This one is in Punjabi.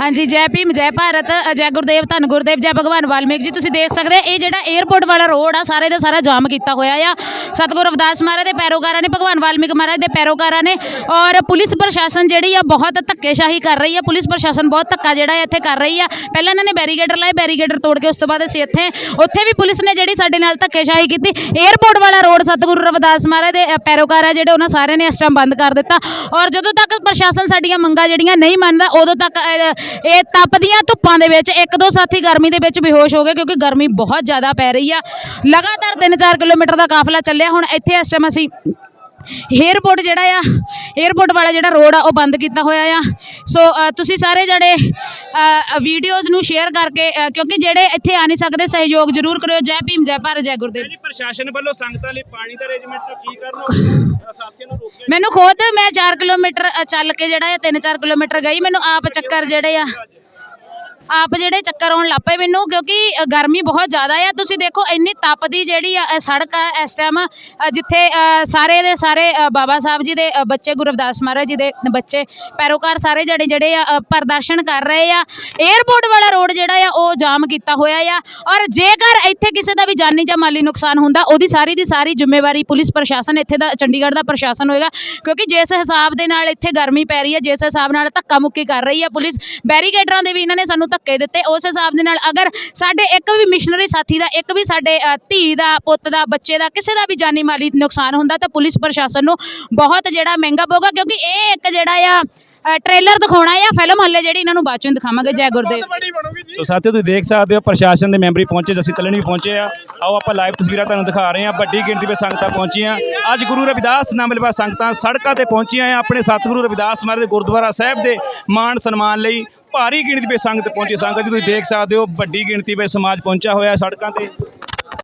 ਹਾਂਜੀ, ਜੈ ਭੀਮ, ਜੈ ਭਾਰਤ, ਜੈ ਗੁਰਦੇਵ, ਧੰਨ ਗੁਰਦੇਵ, ਜੈ ਭਗਵਾਨ ਵਾਲਮੀਕ ਜੀ, ਤੁਸੀਂ ਦੇਖ ਸਕਦੇ ਇਹ ਜਿਹੜਾ 에ਅਰਪੋਰਟ ਵਾਲਾ ਰੋਡ ਆ, ਸਾਰੇ ਦਾ ਸਾਰਾ ਜਾਮ ਕੀਤਾ ਹੋਇਆ ਆ। ਸਤਿਗੁਰੂ ਰਵਿਦਾਸ ਮਹਾਰਾਜ ਦੇ ਪੈਰੋਕਾਰਾਂ ਨੇ, ਭਗਵਾਨ ਵਾਲਮੀਕ ਮਹਾਰਾਜ ਦੇ ਪੈਰੋਕਾਰਾਂ ਨੇ ਔਰ ਪੁਲਿਸ ਪ੍ਰਸ਼ਾਸਨ ਜਿਹੜੀ ਆ, ਬਹੁਤ ਧੱਕੇਸ਼ਾਹੀ ਕਰ ਰਹੀ ਆ। ਪੁਲਿਸ ਪ੍ਰਸ਼ਾਸਨ ਬਹੁਤ ਧੱਕਾ ਜਿਹੜਾ ਹੈ ਇੱਥੇ ਕਰ ਰਹੀ ਆ। ਪਹਿਲਾਂ ਇਹਨਾਂ ਨੇ ਬੈਰੀਗੇਡਰ ਲਾਏ ਬੈਰੀਗੇਡਰ ਤੋੜ ਕੇ ਉਸ ਤੋਂ ਬਾਅਦ ਅਸੀਂ ਇੱਥੇ, ਉੱਥੇ ਵੀ ਪੁਲਿਸ ਨੇ ਜਿਹੜੀ ਸਾਡੇ ਨਾਲ ਧੱਕੇਸ਼ਾਹੀ ਕੀਤੀ। 에ਅਰਪੋਰਟ ਵਾਲਾ ਰੋਡ ਸਤਿਗੁਰੂ ਰਵਿਦਾਸ ਮਹਾਰਾਜ ਦੇ ਪੈਰੋਕਾਰ ਆ ਜਿਹੜੇ ਉਹਨਾਂ ਸਾਰਿਆਂ ਨੇ ਇਸ ਟਾਈਮ ਬੰਦ ਕਰ ਦਿੱਤਾ। ਔਰ ਜਦੋਂ ਤੱਕ ਪ੍ਰਸ਼ਾਸਨ ਸਾਡੀਆਂ ਮੰਗਾਂ ਜਿਹੜੀਆਂ ਨਹੀਂ ਮੰਨਦਾ, ਉਦੋਂ ਤੱਕ ਇਹ ਤਪਦੀਆਂ ਧੁੱਪਾਂ ਦੇ ਵਿੱਚ, ਇੱਕ ਦੋ ਸਾਥੀ ਗਰਮੀ ਦੇ ਵਿੱਚ ਬੇਹੋਸ਼ ਹੋ ਗਏ ਕਿਉਂਕਿ ਗਰਮੀ ਬਹੁਤ ਜ਼ਿਆਦਾ ਪੈ ਰਹੀ ਆ। ਲਗਾਤਾਰ 3-4 ਕਿਲੋਮੀਟਰ ਦਾ ਕਾਫਲਾ ਚੱਲਿਆ। ਹੁਣ ਇੱਥੇ ਇਸ ਟਾਈਮ ਅਸੀਂ 에ਅਰਪੋਰਟ ਜਿਹੜਾ ਆ 에ਅਰਪੋਰਟ ਵਾਲਾ ਜਿਹੜਾ ਰੋਡ ਆ ਉਹ ਬੰਦ ਕੀਤਾ ਹੋਇਆ ਆ। ਸੋ ਤੁਸੀਂ ਸਾਰੇ ਜਿਹੜੇ ਵੀਡੀਓਜ਼ ਨੂੰ ਸ਼ੇਅਰ ਕਰਕੇ ਕਿਉਂਕਿ ਜਿਹੜੇ ਇੱਥੇ ਆ ਨਹੀਂ ਸਕਦੇ ਸਹਿਯੋਗ ਜ਼ਰੂਰ ਕਰਿਓ। ਜੈ ਭੀਮ ਜੈ ਭਾਰਤ ਜੈ ਗੁਰਦੇਵ। ਜੀ ਪ੍ਰਸ਼ਾਸਨ ਵੱਲੋਂ ਸੰਗਤਾਂ ਲਈ ਪਾਣੀ ਦਾ ਅਰੇਂਜਮੈਂਟ ਤਾਂ ਕੀ ਕਰਨਾ? ਸਾਥੀਆਂ ਨੂੰ ਰੋਕਿਆ ਮੈਨੂੰ ਖੁਦ ਮੈਂ 4 ਕਿਲੋਮੀਟਰ ਚੱਲ ਕੇ ਜਿਹੜਾ ਆ 3-4 ਕਿਲੋਮੀਟਰ ਗਈ। ਮੈਨੂੰ ਆਪ ਚੱਕਰ ਜਿਹੜੇ ਆ ਆਪ ਜਿਹੜੇ ਚੱਕਰ ਆਉਣ ਲੱਗ ਪਏ ਮੈਨੂੰ, ਕਿਉਂਕਿ ਗਰਮੀ ਬਹੁਤ ਜ਼ਿਆਦਾ ਆ। ਤੁਸੀਂ ਦੇਖੋ, ਇੰਨੀ ਤਪਦੀ ਜਿਹੜੀ ਆ ਸੜਕ ਆ ਇਸ ਟਾਈਮ ਜਿੱਥੇ ਸਾਰੇ ਦੇ ਸਾਰੇ ਬਾਬਾ ਸਾਹਿਬ ਜੀ ਦੇ ਬੱਚੇ, ਗੁਰੂ ਰਵਿਦਾਸ ਮਹਾਰਾਜ ਜੀ ਦੇ ਬੱਚੇ, ਪੈਰੋਕਾਰ ਸਾਰੇ ਜਿਹੜੇ ਜਿਹੜੇ ਆ ਪ੍ਰਦਰਸ਼ਨ ਕਰ ਰਹੇ ਆ। 에ਅਰਪੋਰਟ ਵਾਲਾ ਰੋਡ ਜਿਹੜਾ ਆ, ਉਹ ਜਾਮ ਕੀਤਾ ਹੋਇਆ ਆ। ਔਰ ਜੇਕਰ ਇੱਥੇ ਕਿਸੇ ਦਾ ਵੀ ਜਾਨੀ ਜਾਂ ਮਾਲੀ ਨੁਕਸਾਨ ਹੁੰਦਾ, ਉਹਦੀ ਸਾਰੀ ਦੀ ਸਾਰੀ ਜ਼ਿੰਮੇਵਾਰੀ ਪੁਲਿਸ ਪ੍ਰਸ਼ਾਸਨ, ਇੱਥੇ ਦਾ, ਚੰਡੀਗੜ੍ਹ ਦਾ ਪ੍ਰਸ਼ਾਸਨ ਹੋਏਗਾ। ਕਿਉਂਕਿ ਜਿਸ ਹਿਸਾਬ ਦੇ ਨਾਲ ਇੱਥੇ ਗਰਮੀ ਪੈ ਰਹੀ ਹੈ ਜਿਸ ਹਿਸਾਬ ਨਾਲ ਧੱਕਾ ਮੁੱਕੀ ਕਰ ਰਹੀ ਹੈ ਪੁਲਿਸ, ਬੈਰੀਕੇਡਰਾਂ ਦੇ ਵੀ ਇਹਨਾਂ ਨੇ ਸਾਨੂੰ ਧੱਕੇ ਦਿੱਤੇ। ਉਸ ਹਿਸਾਬ ਦੇ ਨਾਲ ਅਗਰ ਸਾਡੇ ਇੱਕ ਵੀ ਮਿਸ਼ਨਰੀ ਸਾਥੀ ਦਾ, ਇੱਕ ਵੀ ਸਾਡੇ ਧੀ ਦਾ, ਪੁੱਤ ਦਾ, ਬੱਚੇ ਦਾ, ਕਿਸੇ ਦਾ ਵੀ ਜਾਨੀ ਮਾਲੀ ਨੁਕਸਾਨ ਹੁੰਦਾ ਤਾਂ ਪੁਲਿਸ ਪ੍ਰਸ਼ਾਸਨ ਨੂੰ ਬਹੁਤ ਜਿਹੜਾ ਮਹਿੰਗਾ ਪਊਗਾ ਕਿਉਂਕਿ ਇਹ ਇੱਕ ਜਿਹੜਾ ਆ ਟ੍ਰੇਲਰ ਦਿਖਾਉਣਾ ਆ ਫਿਲਮ ਹੱਲੇ ਜਿਹੜੀ ਇਹਨਾਂ ਨੂੰ ਬਾਅਦ ਚੋਂ ਦਿਖਾਵਾਂਗੇ ਜੈ ਗੁਰਦੇਵ। ਸੋ ਸਾਥੀਓ ਤੁਸੀਂ ਦੇਖ ਸਕਦੇ ਹੋ ਪ੍ਰਸ਼ਾਸਨ ਦੇ ਮੈਂਬਰੀ ਪਹੁੰਚੇ ਅਸੀਂ ਤਲਣ ਵੀ ਪਹੁੰਚੇ ਆ ਆਓ ਆਪਾਂ ਲਾਈਵ ਤਸਵੀਰਾਂ ਤੁਹਾਨੂੰ ਦਿਖਾ ਰਹੇ ਹਾਂ। ਵੱਡੀ ਗਿਣਤੀ ਵਿੱਚ ਸੰਗਤਾਂ ਪਹੁੰਚੀਆਂ। ਅੱਜ ਗੁਰੂ ਰਵਿਦਾਸ ਨਾਮ ਲਿਵਾ ਸੰਗਤਾਂ ਸੜਕਾਂ ਤੇ ਪਹੁੰਚੀਆਂ ਆ। ਆਪਣੇ ਸਤਿਗੁਰੂ ਰਵਿਦਾਸ ਮਹਾਰਾਜ ਦੇ ਗੁਰਦੁਆਰਾ ਸਾਹਿਬ ਦੇ ਮਾਣ ਸਨਮਾਨ ਲਈ ਭਾਰੀ ਗਿਣਤੀ ਵਿੱਚ ਸੰਗਤ ਪਹੁੰਚੀ। ਸੰਗਤ ਜੀ ਤੁਸੀਂ ਦੇਖ ਸਕਦੇ ਹੋ ਵੱਡੀ ਗਿਣਤੀ ਵਿੱਚ ਸਮਾਜ ਪਹੁੰਚਿਆ ਹੋਇਆ ਸੜਕਾਂ ਤੇ।